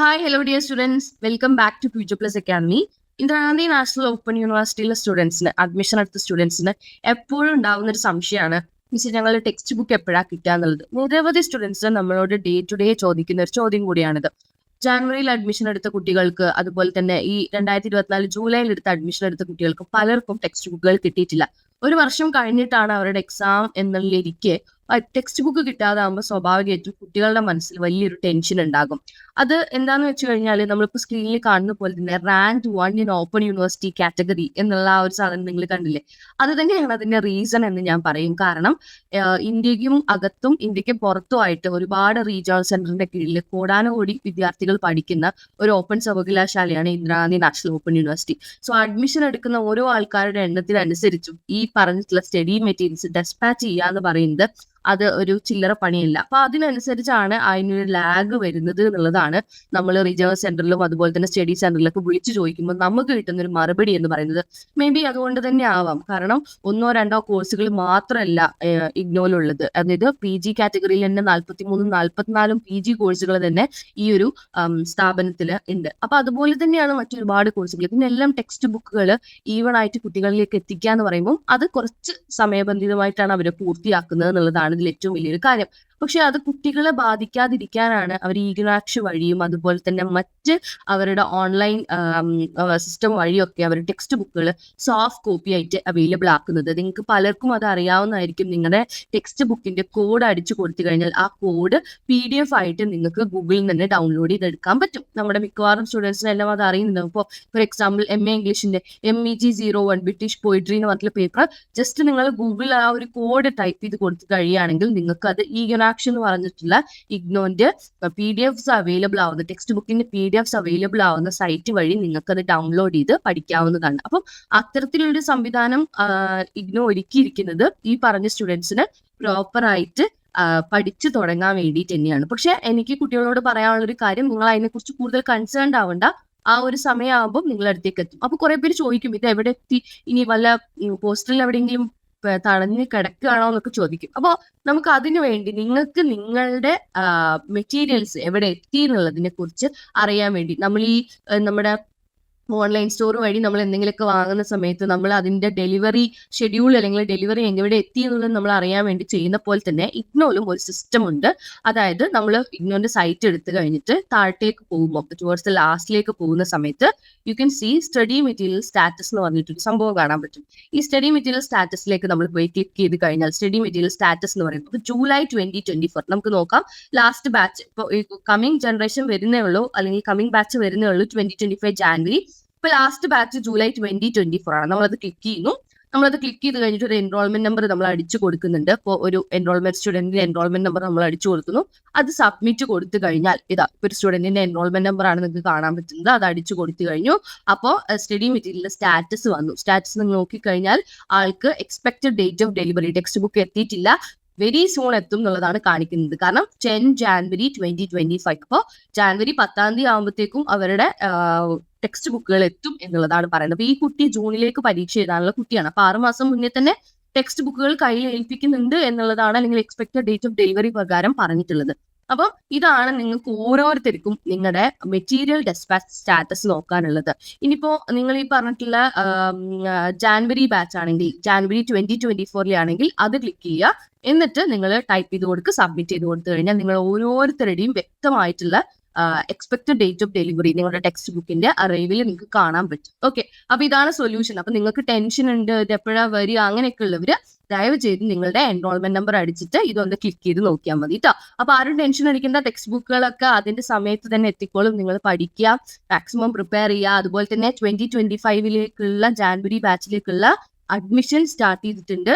Hi hello dear students welcome back to future plus academy Indira Gandhi national open യൂണിവേഴ്സിറ്റിയിലെ സ്റ്റുഡൻസിന് admission എടുത്ത സ്റ്റുഡൻസിന് എപ്പോഴും ഉണ്ടാകുന്ന ഒരു സംശയമാണ് മിസ് ഞങ്ങളുടെ ടെക്സ്റ്റ് ബുക്ക് എപ്പോഴാണ് കിട്ടുക എന്നുള്ളത്. നിരവധി സ്റ്റുഡൻസ് നമ്മളോട് ഡേ ടു ഡേ ചോദിക്കുന്ന ഒരു ചോദ്യം കൂടിയാണിത്. ജാനുവരിയിൽ അഡ്മിഷൻ എടുത്ത കുട്ടികൾക്ക് അതുപോലെ തന്നെ ഈ രണ്ടായിരത്തി ഇരുപത്തിനാല് ജൂലൈയിൽ എടുത്ത അഡ്മിഷൻ എടുത്ത കുട്ടികൾക്ക് പലർക്കും ടെക്സ്റ്റ് ബുക്കുകൾ കിട്ടിയിട്ടില്ല. ഒരു വർഷം കഴിഞ്ഞിട്ടാണ് അവരുടെ എക്സാം എന്നുള്ളിരിക്കെ ടെക്സ്റ്റ് ബുക്ക് കിട്ടാതാകുമ്പോൾ സ്വാഭാവികമായിട്ടും കുട്ടികളുടെ മനസ്സിൽ വലിയൊരു ടെൻഷൻ ഉണ്ടാകും. അത് എന്താന്ന് വെച്ച് കഴിഞ്ഞാൽ നമ്മളിപ്പോൾ സ്ക്രീനിൽ കാണുന്ന പോലെ തന്നെ rank one in open university category എന്നുള്ള ആ ഒരു സാധനം നിങ്ങൾ കണ്ടില്ലേ? അത് തന്നെയാണ് അതിന്റെ റീസൺ എന്ന് ഞാൻ പറയും. കാരണം ഇന്ത്യക്കും അകത്തും ഇന്ത്യയ്ക്ക് പുറത്തുമായിട്ട് ഒരുപാട് റീജിയണൽ സെന്ററിന്റെ കീഴിൽ കോടാനുകോടി വിദ്യാർത്ഥികൾ പഠിക്കുന്ന ഒരു open സർവകലാശാലയാണ് Indira Gandhi national open university so admission എടുക്കുന്ന ഓരോ ആൾക്കാരുടെ എണ്ണത്തിനനുസരിച്ചും ഈ പറഞ്ഞിട്ടുള്ള സ്റ്റഡി മെറ്റീരിയൽസ് ഡെസ്പാച്ച് ചെയ്യുക എന്ന് പറയുന്നത് അത് ഒരു ചില്ലറ പണിയല്ല. അപ്പൊ അതിനനുസരിച്ചാണ് അതിനൊരു ലാഗ് വരുന്നത് എന്നുള്ളതാണ് നമ്മൾ റിജർവ് സെന്ററിലും അതുപോലെ തന്നെ സ്റ്റഡി സെന്ററിലൊക്കെ വിളിച്ചു ചോദിക്കുമ്പോൾ നമുക്ക് കിട്ടുന്ന ഒരു മറുപടി എന്ന് പറയുന്നത്. മേ ബി അതുകൊണ്ട് തന്നെ ആവാം. കാരണം ഒന്നോ രണ്ടോ കോഴ്സുകൾ മാത്രമല്ല ഇഗ്നോയിലുള്ളത് അതായത് പി ജി കാറ്റഗറിയിൽ തന്നെ നാൽപ്പത്തി മൂന്നും നാൽപ്പത്തിനാലും പി ജി കോഴ്സുകൾ തന്നെ ഈ ഒരു സ്ഥാപനത്തിൽ ഉണ്ട്. അപ്പൊ അതുപോലെ തന്നെയാണ് മറ്റൊരുപാട് കോഴ്സുകൾ ഇതിനെല്ലാം ടെക്സ്റ്റ് ബുക്കുകൾ ഈവൺ ആയിട്ട് കുട്ടികളിലേക്ക് എത്തിക്കുക എന്ന് പറയുമ്പോൾ അത് കുറച്ച് സമയബന്ധിതമായിട്ടാണ് അവർ പൂർത്തിയാക്കുന്നത് എന്നുള്ളതാണ് ഇതിൽ ഏറ്റവും വലിയൊരു കാര്യം. പക്ഷെ അത് കുട്ടികളെ ബാധിക്കാതിരിക്കാനാണ് അവർ ഈഗ്രാക്ഷ് വഴിയും അതുപോലെ തന്നെ മറ്റ് അവരുടെ ഓൺലൈൻ സിസ്റ്റം വഴിയൊക്കെ അവർ ടെക്സ്റ്റ് ബുക്കുകൾ സോഫ്റ്റ് കോപ്പി ആയിട്ട് അവൈലബിൾ ആക്കുന്നത്. നിങ്ങൾക്ക് പലർക്കും അത് അറിയാവുന്നതായിരിക്കും. നിങ്ങളുടെ ടെക്സ്റ്റ് ബുക്കിന്റെ കോഡ് അടിച്ചു കൊടുത്തു കഴിഞ്ഞാൽ ആ കോഡ് പി ഡി എഫ് ആയിട്ട് നിങ്ങൾക്ക് ഗൂഗിളിൽ നിന്ന് ഡൗൺലോഡ് ചെയ്തെടുക്കാൻ പറ്റും. നമ്മുടെ മിക്കവാറും സ്റ്റുഡൻസിനെല്ലാം അത് അറിയുന്നുണ്ട്. ഇപ്പോൾ for example M A ഇംഗ്ലീഷിന്റെ M E G zero one British poetry എന്ന് പറഞ്ഞിട്ടുള്ള പേപ്പർ ജസ്റ്റ് നിങ്ങൾ ഗൂഗിളിൽ ആ ഒരു കോഡ് ടൈപ്പ് ചെയ്ത് കൊടുത്തു കഴിയുകയാണെങ്കിൽ നിങ്ങൾക്ക് അത് ഈ ഗുണാക്ഷ് എന്ന് പറഞ്ഞിട്ടുള്ള ഇഗ്നോന്റെ പി ഡി എഫ്സ് അവൈലബിൾ ആവുന്ന ടെക്സ്റ്റ് ബുക്കിന്റെ പി ഡി എഫ്സ് അവൈലബിൾ ആവുന്ന സൈറ്റ് വഴി നിങ്ങൾക്ക് അത് ഡൗൺലോഡ് ചെയ്ത് പഠിക്കാവുന്നതാണ്. അപ്പം അത്തരത്തിലൊരു സംവിധാനം ഇഗ്നോ ഒരുക്കിയിരിക്കുന്നത് ഈ പറഞ്ഞ സ്റ്റുഡൻസിന് പ്രോപ്പർ ആയിട്ട് പഠിച്ചു തുടങ്ങാൻ വേണ്ടിയിട്ട് തന്നെയാണ്. പക്ഷെ എനിക്ക് കുട്ടികളോട് പറയാനുള്ള ഒരു കാര്യം നിങ്ങൾ അതിനെക്കുറിച്ച് കൂടുതൽ കൺസേൺഡ് ആവണ്ട. ആ ഒരു സമയമാകുമ്പോൾ നിങ്ങളുടെ അടുത്തേക്ക് എത്തും. അപ്പൊ കുറെ പേര് ചോദിക്കും ഇത് എവിടെ എത്തി? ഇനി വല്ല പോസ്റ്ററിൽ എവിടെയെങ്കിലും തടഞ്ഞ് കിടക്കുകയാണോ എന്നൊക്കെ ചോദിക്കും. അപ്പോൾ നമുക്ക് അതിനു വേണ്ടി നിങ്ങൾക്ക് നിങ്ങളുടെ മെറ്റീരിയൽസ് എവിടെ എത്തി എന്നുള്ളതിനെ കുറിച്ച് അറിയാൻ വേണ്ടി നമ്മൾ ഈ നമ്മുടെ ഓൺലൈൻ സ്റ്റോർ വഴി നമ്മൾ എന്തെങ്കിലുമൊക്കെ വാങ്ങുന്ന സമയത്ത് നമ്മൾ അതിന്റെ ഡെലിവറി ഷെഡ്യൂൾ അല്ലെങ്കിൽ ഡെലിവറി എവിടെ എത്തി എന്നുള്ളത് നമ്മൾ അറിയാൻ വേണ്ടി ചെയ്യുന്ന പോലെ തന്നെ ഇഗ്നോലും ഒരു സിസ്റ്റം ഉണ്ട്. അതായത് നമ്മൾ ഇഗ്നോന്റെ സൈറ്റ് എടുത്തു കഴിഞ്ഞിട്ട് താഴത്തേക്ക് പോകുമ്പോൾ ടുവേർഡ്സ് ദ ലാസ്റ്റിലേക്ക് പോകുന്ന സമയത്ത് you can see study material status എന്ന് പറഞ്ഞിട്ടൊരു സംഭവം കാണാൻ പറ്റും. ഈ സ്റ്റഡി മെറ്റീരിയൽ സ്റ്റാറ്റസിലേക്ക് നമ്മൾ പോയി ക്ലിക്ക് ചെയ്ത് കഴിഞ്ഞാൽ സ്റ്റഡി മെറ്റീരിയൽ സ്റ്റാറ്റസ് എന്ന് പറയുന്നത് ജൂലൈ ട്വന്റി ട്വന്റി ഫോർ നമുക്ക് നോക്കാം. ലാസ്റ്റ് ബാച്ച് ഇപ്പോൾ കമ്മിങ് ജനറേഷൻ വരുന്നേ ഉള്ളൂ അല്ലെങ്കിൽ കമ്മിങ് ബാച്ച് വരുന്നേ ഉള്ളൂ ട്വന്റി ട്വന്റി ഫൈവ് ജാനുവരി ഇപ്പൊ last batch July twenty twenty four ആണ്. നമ്മളത് ക്ലിക്ക് ചെയ്യുന്നു. നമ്മളത് ക്ലിക്ക് ചെയ്ത് കഴിഞ്ഞിട്ട് ഒരു എൻറോൾമെന്റ് നമ്പർ നമ്മൾ അടിച്ചു കൊടുക്കുന്നുണ്ട്. ഇപ്പോൾ ഒരു എൻറോൾമെന്റ് സ്റ്റുഡന്റിന്റെ എൻറോൾമെന്റ് നമ്പർ നമ്മൾ അടിച്ചു കൊടുക്കുന്നു. അത് സബ്മിറ്റ് കൊടുത്തു കഴിഞ്ഞാൽ ഇതാ ഒരു സ്റ്റുഡന്റിന്റെ എൻറോൾമെന്റ് നമ്പർ ആണ് നിങ്ങൾക്ക് കാണാൻ പറ്റുന്നത്. അത് അടിച്ചു കൊടുത്തു കഴിഞ്ഞു. അപ്പോൾ സ്റ്റഡി മെറ്റീരിയലിന്റെ സ്റ്റാറ്റസ് വന്നു. സ്റ്റാറ്റസ് നിങ്ങൾ നോക്കിക്കഴിഞ്ഞാൽ ആൾക്ക് expected date of delivery text book എത്തിയിട്ടില്ല. വെരി സൂൺ എത്തും എന്നുള്ളതാണ് കാണിക്കുന്നത്. കാരണം ten January twenty twenty five അപ്പോൾ ജാൻവരി പത്താം തീയതി ആകുമ്പോഴത്തേക്കും അവരുടെ ടെക്സ്റ്റ് ബുക്കുകൾ എത്തും എന്നുള്ളതാണ് പറയുന്നത്. അപ്പൊ ഈ കുട്ടി ജൂണിലേക്ക് പരീക്ഷ എഴുതാനുള്ള കുട്ടിയാണ്. അപ്പൊ ആറുമാസം മുന്നേ തന്നെ ടെക്സ്റ്റ് ബുക്കുകൾ കയ്യിൽ ഏൽപ്പിക്കുന്നുണ്ട് എന്നുള്ളതാണ് അല്ലെങ്കിൽ എക്സ്പെക്ടഡ് ഡേറ്റ് ഓഫ് ഡെലിവറി പ്രകാരം പറഞ്ഞിട്ടുള്ളത്. അപ്പം ഇതാണ് നിങ്ങൾക്ക് ഓരോരുത്തർക്കും നിങ്ങളുടെ മെറ്റീരിയൽ ഡെസ്പാച്ച് സ്റ്റാറ്റസ് നോക്കാനുള്ളത്. ഇനിയിപ്പോ നിങ്ങൾ ഈ പറഞ്ഞിട്ടുള്ള ജാൻവരി ബാച്ച് ആണെങ്കിൽ ജാൻവരി ട്വന്റി ട്വന്റി ഫോറിലാണെങ്കിൽ അത് ക്ലിക്ക് ചെയ്യുക. എന്നിട്ട് നിങ്ങൾ ടൈപ്പ് ചെയ്ത് കൊടുക്കുക സബ്മിറ്റ് ചെയ്ത് കൊടുത്തു കഴിഞ്ഞാൽ നിങ്ങൾ ഓരോരുത്തരുടെയും വ്യക്തമായിട്ടുള്ള എക്സ്പെക്ടഡ് ഡേറ്റ് ഓഫ് ഡെലിവറി നിങ്ങളുടെ ടെക്സ്റ്റ് ബുക്കിന്റെ അറൈവിൽ നിങ്ങൾക്ക് കാണാൻ പറ്റും. ഓക്കെ അപ്പൊ ഇതാണ് സൊല്യൂഷൻ അപ്പൊ നിങ്ങൾക്ക് ടെൻഷൻ ഉണ്ട് ഇത് എപ്പോഴാണ് വരിക അങ്ങനെയൊക്കെ ഉള്ളവര് ദയവ് ചെയ്ത് നിങ്ങളുടെ എൻറോൾമെന്റ് നമ്പർ അടിച്ചിട്ട് ഇതൊന്ന് ക്ലിക്ക് ചെയ്ത് നോക്കിയാൽ മതി കേട്ടോ അപ്പൊ ആരും ടെൻഷൻ അടിക്കേണ്ട ടെക്സ്റ്റ് ബുക്കുകളൊക്കെ അതിന്റെ സമയത്ത് തന്നെ എത്തിക്കോളും നിങ്ങൾ പഠിക്കുക മാക്സിമം പ്രിപ്പയർ ചെയ്യുക. അതുപോലെ തന്നെ ട്വന്റി ട്വന്റി ഫൈവിലേക്കുള്ള ജാനുവരി ബാച്ചിലേക്കുള്ള അഡ്മിഷൻ സ്റ്റാർട്ട് ചെയ്തിട്ടുണ്ട്.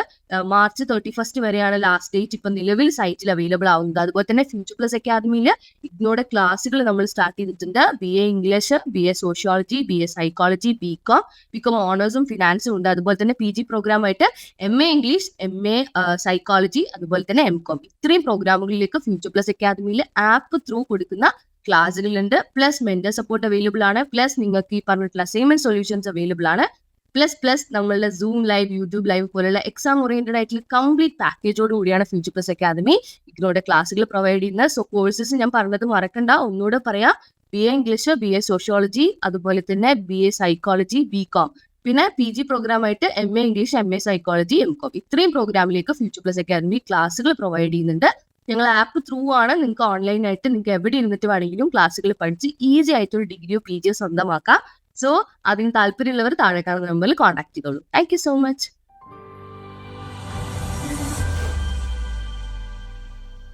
മാർച്ച് തേർട്ടി ഫസ്റ്റ് വരെയാണ് ലാസ്റ്റ് ഡേറ്റ് ഇപ്പൊ നിലവിൽ സൈറ്റിൽ അവൈലബിൾ ആവുന്നത്. അതുപോലെ തന്നെ ഫ്യൂച്ചർ പ്ലസ് അക്കാദമിയിൽ ഇഗ്നോയുടെ ക്ലാസ്സുകൾ നമ്മൾ സ്റ്റാർട്ട് ചെയ്തിട്ടുണ്ട്. B A English B A sociology B A psychology B com B com ഓണേഴ്സും ഫിനാൻസും ഉണ്ട്. അതുപോലെ തന്നെ P G പ്രോഗ്രാമായിട്ട് M A English M A psychology അതുപോലെ തന്നെ എം കോം ഇത്രയും പ്രോഗ്രാമുകളിലേക്ക് ഫ്യൂച്ചർ പ്ലസ് അക്കാദമിയിൽ ആപ്പ് ത്രൂ കൊടുക്കുന്ന ക്ലാസ്സുകളുണ്ട് പ്ലസ് മെന്റർ സപ്പോർട്ട് അവൈലബിൾ ആണ്. പ്ലസ് നിങ്ങൾക്ക് ഈ പറഞ്ഞിട്ടുള്ള അസൈൻമെന്റ് സൊല്യൂഷൻസ് അവൈലബിൾ ആണ്. പ്ലസ് പ്ലസ് നമ്മളുടെ സൂം ലൈവ് യൂട്യൂബ് ലൈവ് പോലുള്ള എക്സാം ഓറിയന്റഡ് ആയിട്ടുള്ള കംപ്ലീറ്റ് പാക്കേജോട് കൂടിയാണ് ഫ്യൂച്ചർ പ്ലസ് അക്കാദമി ഇതിലൂടെ ക്ലാസ്സുകൾ പ്രൊവൈഡ് ചെയ്യുന്നത്. സോ കോഴ്സസ് ഞാൻ പറഞ്ഞത് മറക്കണ്ട. ഒന്നുകൂടെ പറയാം. B A English B A sociology അതുപോലെ തന്നെ B A psychology B com പിന്നെ P G പ്രോഗ്രാമായിട്ട് M A English M A psychology M com ഇത്രയും പ്രോഗ്രാമിലേക്ക് ഫ്യൂച്ചർ പ്ലസ് അക്കാദമി ക്ലാസ്സുകൾ പ്രൊവൈഡ് ചെയ്യുന്നുണ്ട്. ഞങ്ങൾ ആപ്പ് ത്രൂ ആണ്. നിങ്ങൾക്ക് ഓൺലൈനായിട്ട് നിങ്ങൾക്ക് എവിടെ ഇരുന്നിട്ട് വേണമെങ്കിലും ക്ലാസ്സുകൾ പഠിച്ച് ഈസി ആയിട്ടൊരു ഡിഗ്രിയോ പി ജിയോ സ്വന്തമാക്കാം. സോ അതിന് താല്പര്യമുള്ളവർ താഴെ കാണുന്ന നമ്പറിൽ കോൺടാക്ട് ചെയ്തോളൂ. Thank so much